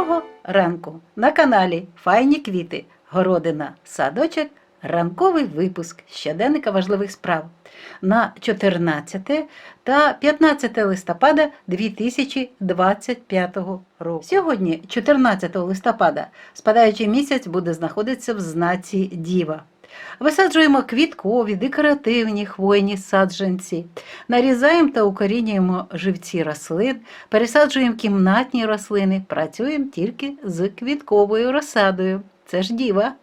Доброго ранку! На каналі Файні квіти, городина, садочок, ранковий випуск щоденника важливих справ на 14 та 15 листопада 2025 року. Сьогодні, 14 листопада, спадаючий місяць буде знаходитися в знаці Діва. Висаджуємо квіткові, декоративні хвойні саджанці, нарізаємо та укорінюємо живці рослин, пересаджуємо кімнатні рослини, працюємо тільки з квітковою розсадою. Це ж діва.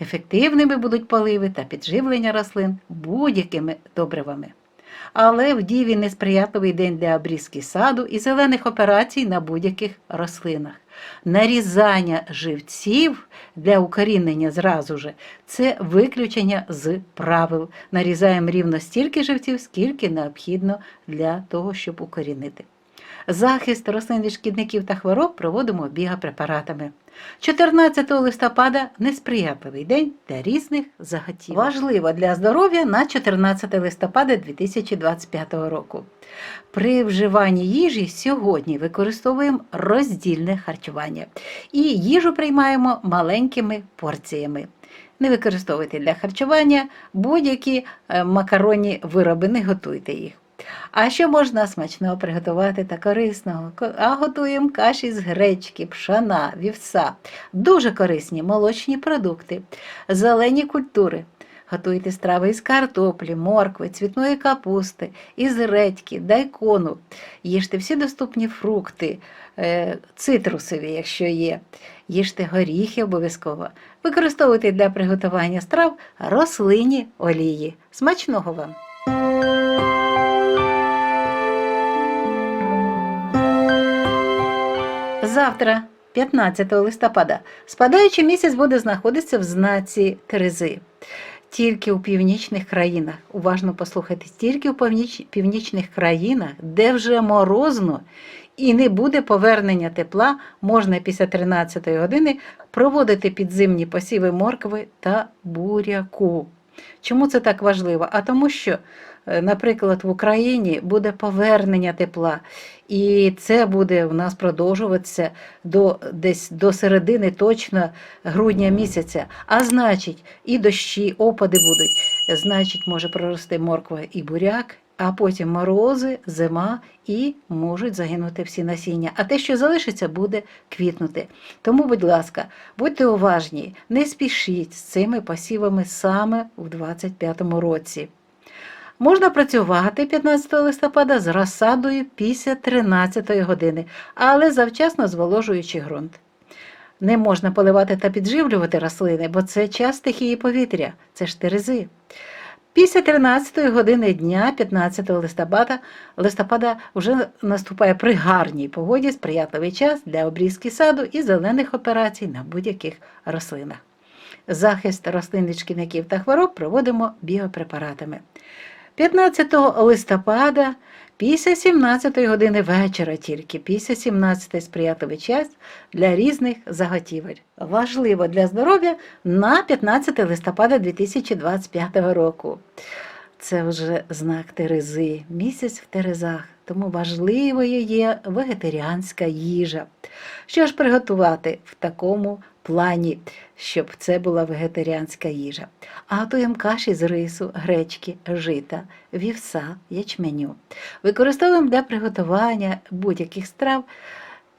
Ефективними будуть поливи та підживлення рослин будь-якими добривами. Але в діві несприятливий день для обрізки саду і зелених операцій на будь-яких рослинах. Нарізання живців для укорінення зразу же це виключення з правил. Нарізаємо рівно стільки живців, скільки необхідно для того, щоб укорінити. Захист рослин від шкідників та хвороб проводимо біопрепаратами. 14 листопада несприятливий день для різних заготів. Важливо для здоров'я на 14 листопада 2025 року. При вживанні їжі сьогодні використовуємо роздільне харчування і їжу приймаємо маленькими порціями. Не використовуйте для харчування будь-які е, макаронні вироби, не готуйте їх. А що можна смачного приготувати та корисного? А готуємо каші з гречки, пшана, вівса. Дуже корисні молочні продукти, зелені культури. Готуйте страви із картоплі, моркви, цвітної капусти, із редьки, дайкону. Їжте всі доступні фрукти, е, цитрусові, якщо є. Їжте горіхи обов'язково. Використовуйте для приготування страв рослинні олії. Смачного вам! Завтра, 15 листопада, спадаючий місяць буде знаходитися в знаці Терези. Тільки у північних країнах, уважно послухайте, тільки у північ- північних країнах, де вже морозно і не буде повернення тепла, можна після 13 години проводити підзимні посіви моркви та буряку. Чому це так важливо? А тому що, наприклад, в Україні буде повернення тепла, і це буде в нас продовжуватися до десь до середини точно грудня місяця. А значить, і дощі, опади будуть. Значить, може прорости морква і буряк, а потім морози, зима і можуть загинути всі насіння. А те, що залишиться, буде квітнути. Тому, будь ласка, будьте уважні, не спішіть з цими посівами саме в 25-му році. Можна працювати 15 листопада з розсадою після 13 години, але завчасно зволожуючи ґрунт. Не можна поливати та підживлювати рослини, бо це час стихії повітря, це ж терези. Після 13 години дня, 15 листопада, листопада вже наступає при гарній погоді сприятливий час для обрізки саду і зелених операцій на будь-яких рослинах. Захист рослин від шкідників та хвороб проводимо біопрепаратами. 15 листопада після 17 години вечора тільки, після 17 сприятливий час для різних заготівель. Важливо для здоров'я на 15 листопада 2025 року. Це вже знак Терези, місяць в Терезах, тому важливою є вегетаріанська їжа. Що ж приготувати в такому плані, щоб це була вегетаріанська їжа? А готуємо каші з рису, гречки, жита, вівса, ячменю. Використовуємо для приготування будь-яких страв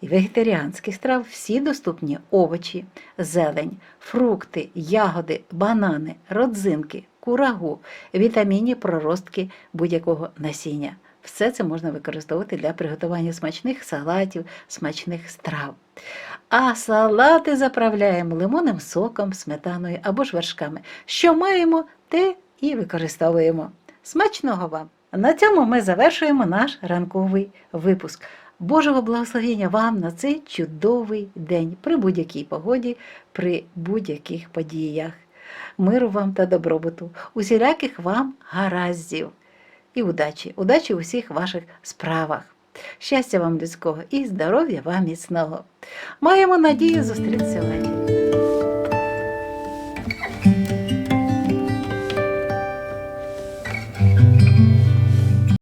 і вегетаріанських страв всі доступні овочі, зелень, фрукти, ягоди, банани, родзинки, курагу, вітамінні проростки будь-якого насіння. Все це можна використовувати для приготування смачних салатів, смачних страв. А салати заправляємо лимонним соком, сметаною або ж вершками. Що маємо, те і використовуємо. Смачного вам! На цьому ми завершуємо наш ранковий випуск. Божого благословення вам на цей чудовий день при будь-якій погоді, при будь-яких подіях. Миру вам та добробуту, усіляких вам гараздів і удачі, удачі у всіх ваших справах. Щастя вам людського і здоров'я вам міцного. Маємо надію зустрітися в.